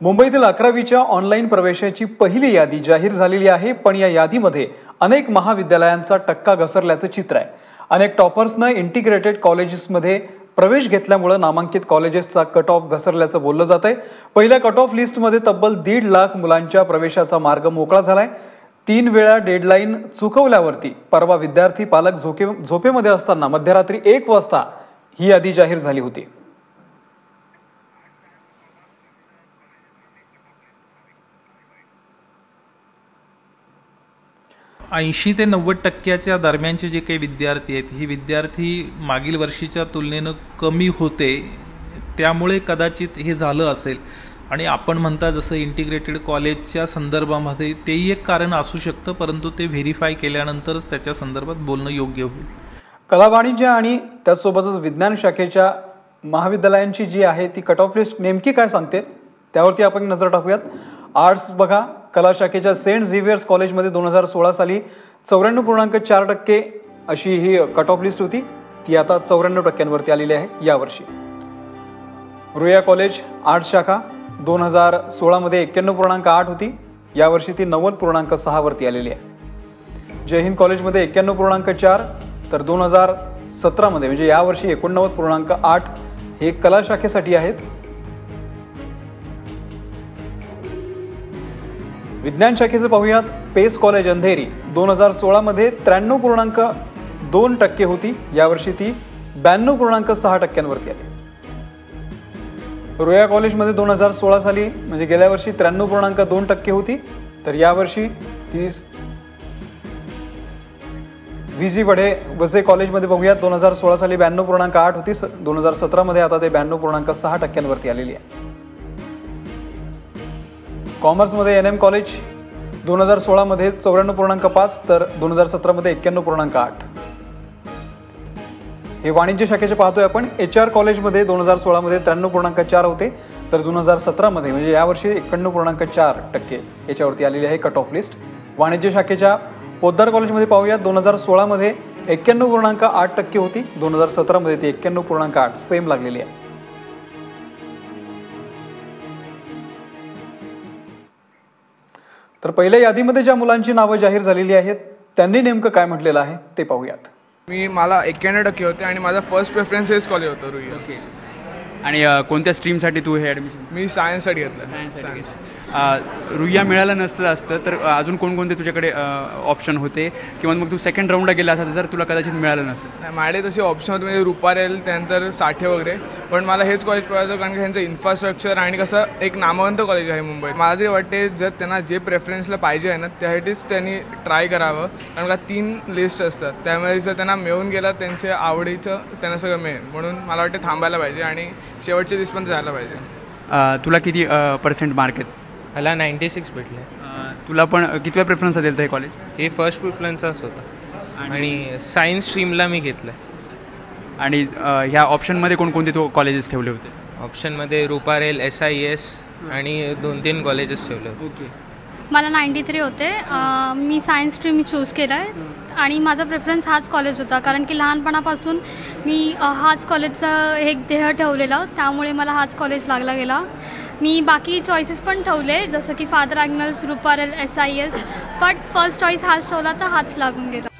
मुंबईतील अकरावीच्या ऑनलाईन प्रवेशाची पहिली यादी जाहीर झालेली आहे पण या यादीमध्ये अनेक महाविद्यालयांचा टक्का घसरल्याचं चित्र आहे. अनेक टॉपर्सनं इंटिग्रेटेड कॉलेजेसमध्ये प्रवेश घेतल्यामुळं नामांकित कॉलेजेसचा कट ऑफ घसरल्याचं बोललं जात आहे पहिल्या कट ऑफ लिस्टमध्ये तब्बल दीड लाख मुलांच्या प्रवेशाचा मार्ग मोकळा झालाय. तीन वेळा डेडलाईन चुकवल्यावरती परवा विद्यार्थी पालक झोके झोपेमध्ये असताना मध्यरात्री एक वाजता ही यादी जाहीर झाली होती. ऐंशी ते नव्वद टक्क्याच्या दरम्यानचे जे काही विद्यार्थी आहेत ही विद्यार्थी मागील वर्षीच्या तुलनेनं कमी होते. त्यामुळे कदाचित हे झालं असेल. आणि आपण म्हणता जसं इंटिग्रेटेड कॉलेजच्या संदर्भामध्ये तेही एक कारण असू शकतं परंतु ते व्हेरीफाय केल्यानंतरच त्याच्या संदर्भात बोलणं योग्य होईल. कला वाणिज्य आणि त्याचसोबतच विज्ञान शाखेच्या महाविद्यालयांची जी आहे ती कट ऑफ लिस्ट नेमकी काय सांगते त्यावरती आपण नजर टाकूयात. आर्ट्स बघा कला शाखेच्या सेंट झेवियर्स कॉलेजमध्ये दोन हजार सोळा साली चौऱ्याण्णव पूर्णांक चार टक्के अशी ही कट ऑफ लिस्ट होती. ती आता चौऱ्याण्णव टक्क्यांवरती आलेली आहे यावर्षी. रुया कॉलेज आर्ट्स शाखा दोन हजार सोळामध्ये एक्क्याण्णव पूर्णांक आठ होती. यावर्षी ती नव्वद पूर्णांक सहावरती आलेली आहे. जय हिंद कॉलेजमध्ये एक्क्याण्णव पूर्णांक चार तर दोन हजार सतरामध्ये म्हणजे यावर्षी एकोणनव्वद पूर्णांक आठ हे कला शाखेसाठी आहेत. विज्ञान शाखेचं पाहूयात. Pace college Andheri. दोन हजार सोळामध्ये त्र्याण्णव पूर्णांक दोन टक्के होती. यावर्षी ती ब्याण्णव पूर्णांक सहा टक्क्यांवरती आली. रोया कॉलेजमध्ये दोन हजार सोळा साली म्हणजे गेल्या वर्षी त्र्याण्णव पूर्णांक दोन टक्के होती. तर यावर्षी ती व्ही जी वडे वसे कॉलेजमध्ये बघूयात दोन हजार सोळा साली ब्याण्णव पूर्णांक आठ होती. दोन हजार सतरामध्ये आता ते ब्याण्णव पूर्णांक सहा टक्क्यांवरती आलेली आहे. कॉमर्समध्ये एन एम कॉलेज दोन हजार सोळामध्ये चौऱ्याण्णव पूर्णांक पाच तर दोन हजार सतरामध्ये एक्क्याण्णव पूर्णांक आठ. हे वाणिज्य शाखेचे पाहतोय आपण. एच आर कॉलेजमध्ये दोन हजार सोळामध्ये त्र्याण्णव पूर्णांक चार होते तर दोन हजार सतरामध्ये म्हणजे यावर्षी एक्क्याण्णव पूर्णांक चार टक्के याच्यावरती आलेली आहे कट ऑफ लिस्ट वाणिज्य शाखेच्या पोद्दार कॉलेजमध्ये पाहूया दोन हजार सोळामध्ये एक्क्याण्णव पूर्णांक आठ टक्के होती दोन हजार सतरामध्ये ती एक्क्याण्णव पूर्णांक आठ सेम लागलेली आहे. तर पहिल्या यादीमध्ये ज्या मुलांची नावं जाहीर झालेली आहेत त्यांनी नेमकं काय म्हटलेलं आहे ते पाहूयात. मी मला एक्क्याण्णव टक्के होते आणि माझा फर्स्ट प्रेफरन्स हेच कॉलेज होतं रुई. ओके. आणि अ, कोणत्या स्ट्रीमसाठी तू हे ॲडमिशन मी सायन्ससाठी घेतलं. सायन्स रुईया मिळालं नसलं असतं तर अजून कोणकोणते तुझ्याकडे ऑप्शन होते? किंवा मग तू सेकंड राऊंडला गेला असता जर तुला कदाचित मिळालं नसेल नाही, माझे तसे ऑप्शन होते म्हणजे रुपारेल त्यानंतर साठे वगैरे. पण मला हेच कॉलेज पाहिजे कारण की ह्यांचं इन्फ्रास्ट्रक्चर आणि कसं एक नामवंत कॉलेज आहे मुंबईत. मला तरी वाटते जर त्यांना जे प्रेफरन्सला पाहिजे आहे ना त्यासाठीच त्यांनी ट्राय करावं. कारण का तीन लिस्ट असतात. त्यामध्ये जर त्यांना मिळून गेला त्यांच्या आवडीचं त्यांना सगळं मिळेल. म्हणून मला वाटते थांबायला पाहिजे आणि शेवटच्या लिस्ट पण जायला पाहिजे. तुला किती पर्सेंट मार्क आहेत? मला नाईन्टी सिक्स भेटले तुला पण कितव्या प्रेफरन्स दिलं हे कॉलेज हे फर्स्ट प्रिफरन्सच होता. आणि सायन्स स्ट्रीमला मी घेतलं आहे आणि ह्या ऑप्शनमध्ये कोणकोणते तू कॉलेजेस ठेवले होते? ऑप्शनमध्ये रुपारेल एस आय एस आणि दोन तीन कॉलेजेस ठेवले होते. ओके. मला नाईंटी थ्री होते मी सायन्स स्ट्रीम चूज केलं आहे आणि माझा प्रेफरन्स हाच कॉलेज होता. कारण की लहानपणापासून मी हाच कॉलेजचं एक ध्येय ठेवलेलं. त्यामुळे मला हाच कॉलेज लागला गेला. मी बाकी चॉईसेस पण ठेवले जसं की father Agnel's Ruparel S I S but first choice हाच ठेवला तर हाच लागून गेला.